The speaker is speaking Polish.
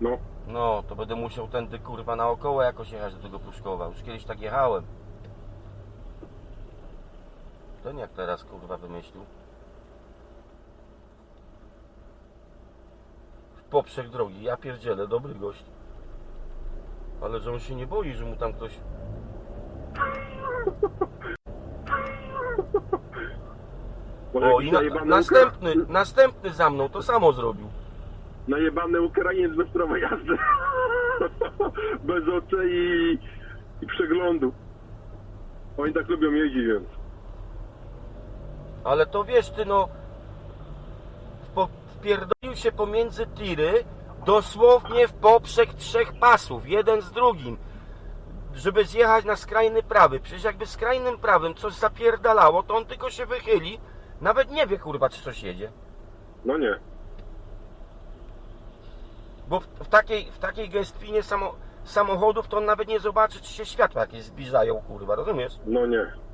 No, No, to będę musiał tędy kurwa naokoło jakoś jechać do tego Pruszkowa. Już kiedyś tak jechałem. Ten jak teraz kurwa wymyślił. W poprzek drogi, ja pierdzielę, dobry gość. Ale że on się nie boi, że mu tam ktoś... O, i na, następny, następny za mną to samo zrobił. Najebany Ukrainiec bez prawa jazdy. bez oczy i, przeglądu. Oni tak lubią jeździć, więc. Ale to wiesz ty no Wpierdolił się pomiędzy tiry Dosłownie w poprzek trzech pasów Jeden z drugim Żeby zjechać na skrajny prawy Przecież jakby skrajnym prawym coś zapierdalało To on tylko się wychyli Nawet nie wie kurwa czy coś jedzie No nie. Bo w, w takiej, w takiej gęstwinie samo, samochodów To on nawet nie zobaczy czy się światła jakieś zbliżają kurwa Rozumiesz? No nie.